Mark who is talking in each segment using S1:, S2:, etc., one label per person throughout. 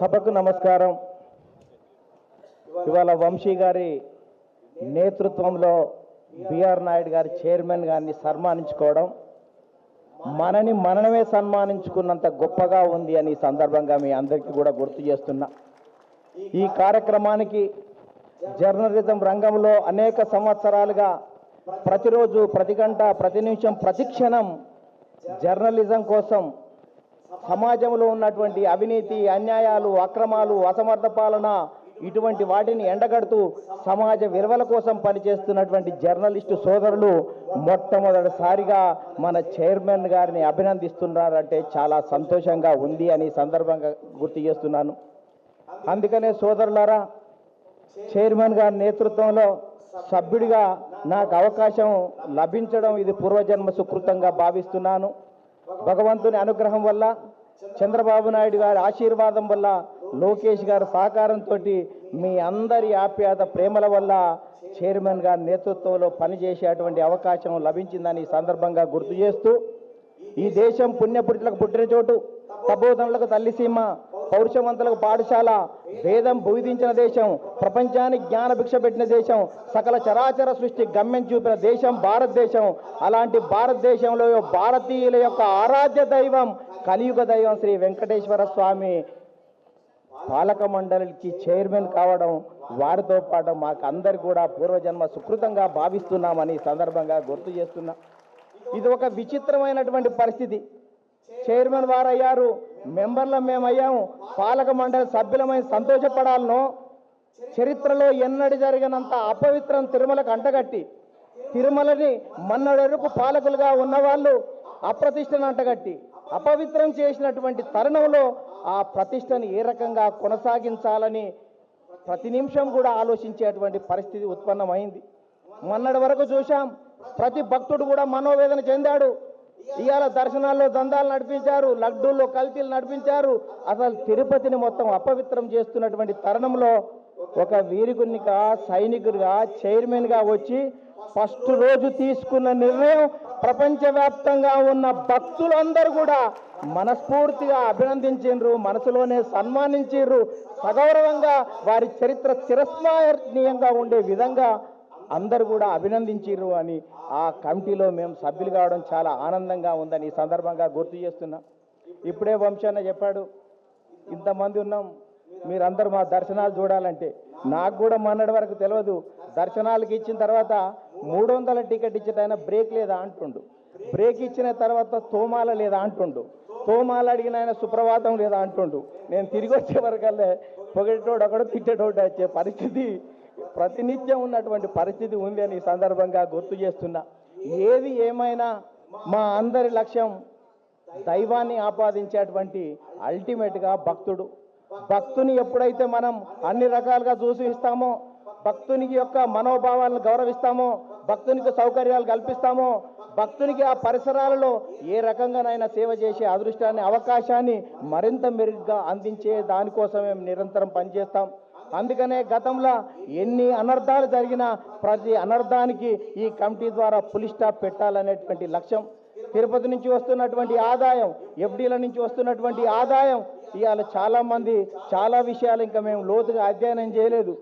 S1: సభకు నమస్కారం. ఇవాళ వంశీ గారి నేతృత్వంలో బిఆర్ నాయుడు గారి చైర్మన్ గారిని సన్మానించుకోవడం మనని మనమే సన్మానించుకున్నంత గొప్పగా ఉంది అని సందర్భంగా మీ అందరికీ కూడా గుర్తు చేస్తున్నా. ఈ కార్యక్రమానికి జర్నలిజం రంగంలో అనేక సంవత్సరాలుగా ప్రతిరోజు ప్రతి గంట ప్రతి నిమిషం ప్రతి క్షణం జర్నలిజం కోసం సమాజంలో ఉన్నటువంటి అవినీతి అన్యాయాలు అక్రమాలు అసమర్థ పాలన ఇటువంటి వాటిని ఎండగడుతూ సమాజ విలువల కోసం పనిచేస్తున్నటువంటి జర్నలిస్టు సోదరులు మొట్టమొదటిసారిగా మన చైర్మన్ గారిని అభినందిస్తున్నారంటే చాలా సంతోషంగా ఉంది అని సందర్భంగా గుర్తు చేస్తున్నాను. అందుకనే సోదరులారా చైర్మన్ గారి నేతృత్వంలో సభ్యుడిగా నాకు అవకాశం లభించడం ఇది పూర్వజన్మ సుకృతంగా భావిస్తున్నాను. భగవంతుని అనుగ్రహం వల్ల చంద్రబాబు నాయుడు గారి ఆశీర్వాదం వల్ల లోకేష్ గారి సహకారంతో మీ అందరి ఆప్యాత ప్రేమల వల్ల చైర్మన్ గారి నేతృత్వంలో పనిచేసేటువంటి అవకాశం లభించిందని ఈ సందర్భంగా గుర్తు చేస్తూ ఈ దేశం పుణ్యపురుషులకు పుట్టిన చోటు తపోధనులకు తల్లిసీమ పౌరుషవంతులకు పాఠశాల వేదం బోధించిన దేశం ప్రపంచానికి జ్ఞాన భిక్ష పెట్టిన దేశం సకల చరాచర సృష్టి గమ్యం చూపిన దేశం భారతదేశం. అలాంటి భారతదేశంలో భారతీయుల యొక్క ఆరాధ్య దైవం కలియుగ దైవం శ్రీ వెంకటేశ్వర స్వామి. పాలక మండలికి చైర్మన్ కావడం వారితో పాటు మాకు అందరు కూడా పూర్వజన్మ సుకృతంగా భావిస్తున్నామని సందర్భంగా గుర్తు చేస్తున్నా. ఇది ఒక విచిత్రమైనటువంటి పరిస్థితి. చైర్మన్ వారు అయ్యారు మెంబర్ల మేమయ్యాము పాలక మండలి సభ్యులమై సంతోషపడాలనో. చరిత్రలో ఎన్నడి జరిగినంత అపవిత్రం తిరుమలకు అంటగట్టి తిరుమలని మన్నడెరుపు పాలకులుగా ఉన్నవాళ్ళు అప్రతిష్టను అంటగట్టి అపవిత్రం చేసినటువంటి తరుణంలో ఆ ప్రతిష్టను ఏ రకంగా కొనసాగించాలని ప్రతి నిమిషం కూడా ఆలోచించేటువంటి పరిస్థితి ఉత్పన్నమైంది. మొన్నటి వరకు చూశాం ప్రతి భక్తుడు కూడా మనోవేదన చెందాడు. ఇవాళ దర్శనాల్లో దందాలు నడిపించారు లడ్డూల్లో కల్తీలు నడిపించారు. అసలు తిరుపతిని మొత్తం అపవిత్రం చేస్తున్నటువంటి తరుణంలో ఒక వీరికునిగా సైనికుడిగా చైర్మన్గా వచ్చి ఫస్ట్ రోజు తీసుకున్న నిర్ణయం ప్రపంచవ్యాప్తంగా ఉన్న భక్తులందరూ కూడా మనస్ఫూర్తిగా అభినందించిండ్రు మనసులోనే సన్మానించారు సగౌరవంగా వారి చరిత్ర చిరస్మరణీయంగా ఉండే విధంగా అందరు కూడా అభినందించిర్రు అని ఆ కమిటీలో మేము సభ్యులు కావడం చాలా ఆనందంగా ఉందని ఈ సందర్భంగా గుర్తు చేస్తున్నా. ఇప్పుడే వంశాన్న చెప్పాడు ఇంతమంది ఉన్నాం మీరందరూ మా దర్శనాలు చూడాలంటే. నాకు కూడా మొన్నటి వరకు తెలియదు దర్శనాలకు ఇచ్చిన తర్వాత మూడు వందల టికెట్ ఇచ్చేటైనా బ్రేక్ లేదా అంటుండు. బ్రేక్ ఇచ్చిన తర్వాత తోమాల లేదా అంటుండు. తోమాల అడిగిన ఆయన సుప్రభాతం లేదా అంటుండు. నేను తిరిగి వచ్చే వరకల్లే పొగటోడు ఒకడు తిట్టేటోడు వచ్చే పరిస్థితి ప్రతినిత్యం ఉన్నటువంటి పరిస్థితి ఉంది అని ఈ సందర్భంగా గుర్తు చేస్తున్నా. ఏది ఏమైనా మా అందరి లక్ష్యం దైవాన్ని ఆపాదించేటువంటి అల్టిమేట్గా భక్తుడు. భక్తుని ఎప్పుడైతే మనం అన్ని రకాలుగా చూసి ఇస్తామో భక్తునికి యొక్క మనోభావాలను గౌరవిస్తామో భక్తునికి సౌకర్యాలు కల్పిస్తామో భక్తునికి ఆ పరిసరాలలో ఏ రకంగానైనా సేవ చేసే అదృష్టాన్ని అవకాశాన్ని మరింత మెరుగ్గా అందించే దానికోసం మేము నిరంతరం పనిచేస్తాం. అందుకనే గతంలో ఎన్ని అనర్థాలు జరిగినా ప్రతి అనర్థానికి ఈ కమిటీ ద్వారా పులి స్టాప్ పెట్టాలనేటువంటి లక్ష్యం. తిరుపతి నుంచి వస్తున్నటువంటి ఆదాయం ఎఫ్డీల నుంచి వస్తున్నటువంటి ఆదాయం ఇవాళ చాలామంది చాలా విషయాలు ఇంకా మేము లోతుగా అధ్యయనం చేయలేదు.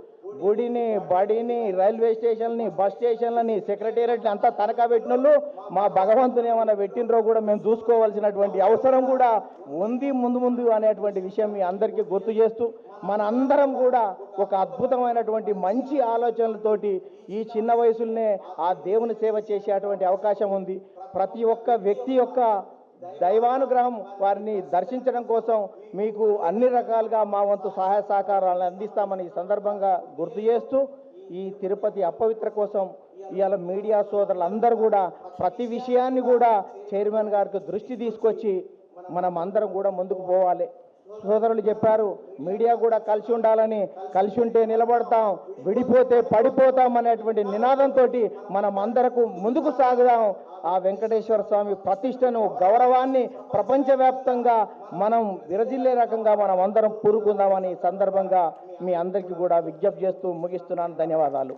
S1: గుడిని బడిని రైల్వే స్టేషన్ని బస్ స్టేషన్లని సెక్రటేరియట్ని అంతా తనఖా పెట్టినోళ్ళు మా భగవంతుని ఏమైనా పెట్టినరో కూడా మేము చూసుకోవాల్సినటువంటి అవసరం కూడా ఉంది ముందు ముందు అనేటువంటి విషయం మీ అందరికీ గుర్తు చేస్తూ మన అందరం కూడా ఒక అద్భుతమైనటువంటి మంచి ఆలోచనలతోటి ఈ చిన్న వయసులోనే ఆ దేవుని సేవ చేసేటువంటి అవకాశం ఉంది. ప్రతి ఒక్క వ్యక్తి యొక్క దైవానుగ్రహం వారిని దర్శించడం కోసం మీకు అన్ని రకాలుగా మా వంతు సహాయ సహకారాలను అందిస్తామని ఈ సందర్భంగా గుర్తు చేస్తూ ఈ తిరుపతి అపవిత్ర కోసం ఇవాళ మీడియా సోదరులందరూ కూడా ప్రతి విషయాన్ని కూడా చైర్మన్ గారికి దృష్టి తీసుకొచ్చి మనం అందరం కూడా ముందుకు పోవాలి. సోదరులు చెప్పారు మీడియా కూడా కలిసి ఉండాలని కలిసి ఉంటే నిలబడతాం విడిపోతే పడిపోతాం అనేటువంటి నినాదంతో మనం అందరకు ముందుకు సాగుదాం. ఆ వెంకటేశ్వర స్వామి ప్రతిష్టను గౌరవాన్ని ప్రపంచవ్యాప్తంగా మనం విరజిల్లే రకంగా మనం అందరం పూరుకుందామని సందర్భంగా మీ అందరికీ కూడా విజ్ఞప్తి చేస్తూ ముగిస్తున్నాను. ధన్యవాదాలు.